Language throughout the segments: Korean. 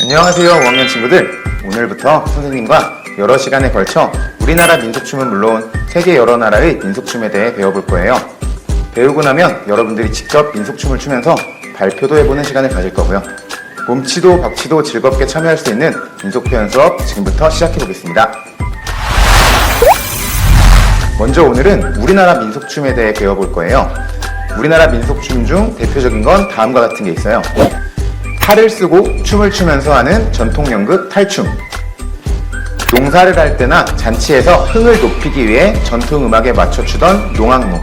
안녕하세요 왕년 친구들. 오늘부터 선생님과 여러 시간에 걸쳐 우리나라 민속춤은 물론 세계 여러 나라의 민속춤에 대해 배워볼 거예요. 배우고 나면 여러분들이 직접 민속춤을 추면서 발표도 해보는 시간을 가질 거고요. 몸치도 박치도 즐겁게 참여할 수 있는 민속표현 수업 지금부터 시작해보겠습니다. 먼저 오늘은 우리나라 민속춤에 대해 배워볼 거예요. 우리나라 민속 춤 중 대표적인 건 다음과 같은 게 있어요 탈을 쓰고 춤을 추면서 하는 전통 연극 탈춤. 농사를 할 때나 잔치에서 흥을 높이기 위해 전통 음악에 맞춰 추던 농악무.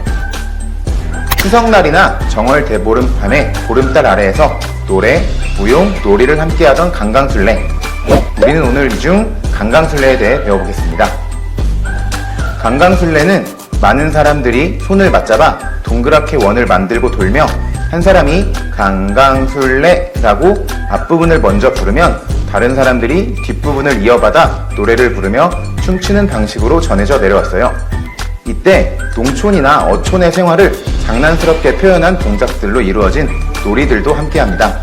추석날이나 정월 대보름 밤에 보름달 아래에서 노래, 무용, 놀이를 함께하던 강강술래. 우리는 오늘 이 중 강강술래에 대해 배워보겠습니다. 강강술래는 많은 사람들이 손을 맞잡아 동그랗게 원을 만들고 돌며 한 사람이 강강술래라고 앞부분을 먼저 부르면 다른 사람들이 뒷부분을 이어받아 노래를 부르며 춤추는 방식으로 전해져 내려왔어요. 이때 농촌이나 어촌의 생활을 장난스럽게 표현한 동작들로 이루어진 놀이들도 함께합니다.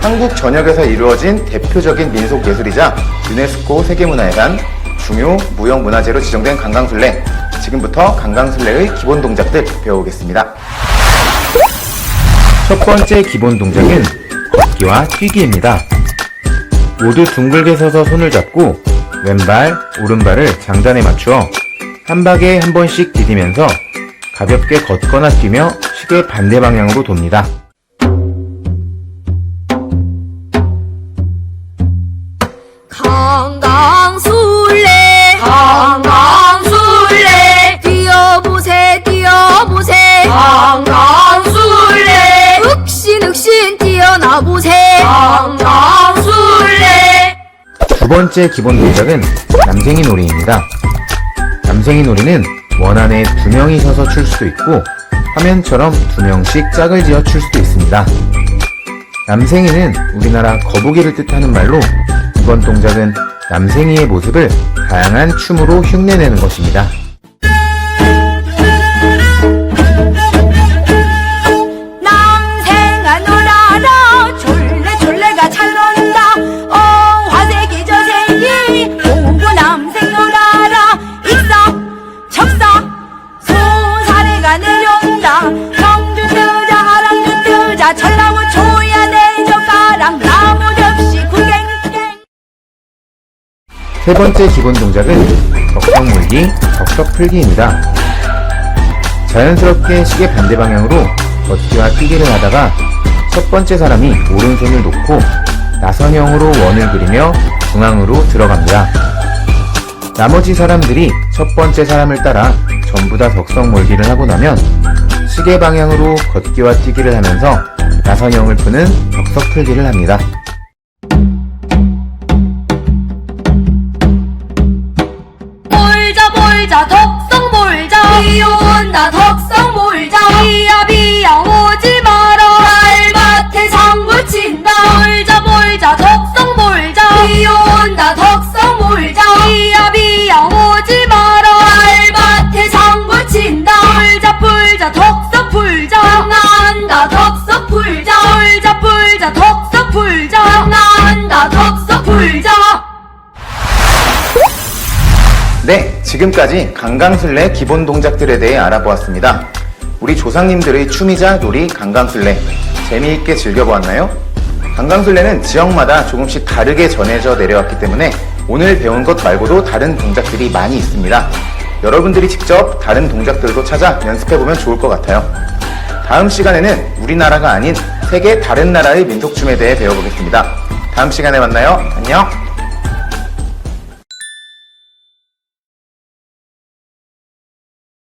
한국 전역에서 이루어진 대표적인 민속 예술이자 유네스코 세계문화유산 중요 무형문화재로 지정된 강강술래. 지금부터 강강술래의 기본 동작들 배워보겠습니다. 첫 번째 기본 동작은 걷기와 뛰기입니다. 모두 둥글게 서서 손을 잡고 왼발, 오른발을 장단에 맞추어 한 박에 한 번씩 디디면서 가볍게 걷거나 뛰며 시계 반대 방향으로 돕니다. 강강 강강술래 흑신흑신 뛰어나보세 강강술래 두 번째 기본 동작은 남생이 놀이입니다. 남생이 놀이는 원 안에 두 명이 서서 출 수도 있고 화면처럼 두 명씩 짝을 지어 출 수도 있습니다. 남생이는 우리나라 거북이를 뜻하는 말로 이번 동작은 남생이의 모습을 다양한 춤으로 흉내내는 것입니다. 내려온다 경주 뜨자 하랑주 뜨자 전라무 초야 내 젓가락 나무 접시 구갱갱 세 번째 기본 동작은 덕석 물기, 덕석 풀기입니다. 자연스럽게 시계 반대 방향으로 걷기와 뛰기를 하다가 첫 번째 사람이 오른손을 놓고 나선형으로 원을 그리며 중앙으로 들어갑니다. 나머지 사람들이 첫 번째 사람을 따라 전부 다 덕석 몰기를 하고 나면 시계 방향으로 걷기와 뛰기를 하면서 나선형을 푸는 덕석 풀기를 합니다. 몰자 몰자 덕성 몰자. 비온다 덕성 몰자. 비야 비야 오지 마라. 달밭에 상부 친다. 몰자 몰자 덕성 몰자. 비온다 덕성 몰자. 비야 비야 네, 지금까지 강강술래 기본 동작들에 대해 알아보았습니다. 우리 조상님들의 춤이자 놀이 강강술래 재미있게 즐겨보았나요? 강강술래는 지역마다 조금씩 다르게 전해져 내려왔기 때문에 오늘 배운 것 말고도 다른 동작들이 많이 있습니다. 여러분들이 직접 다른 동작들도 찾아 연습해보면 좋을 것 같아요. 다음 시간에는 우리나라가 아닌 세계 다른 나라의 민속춤에 대해 배워보겠습니다. 다음 시간에 만나요. 안녕!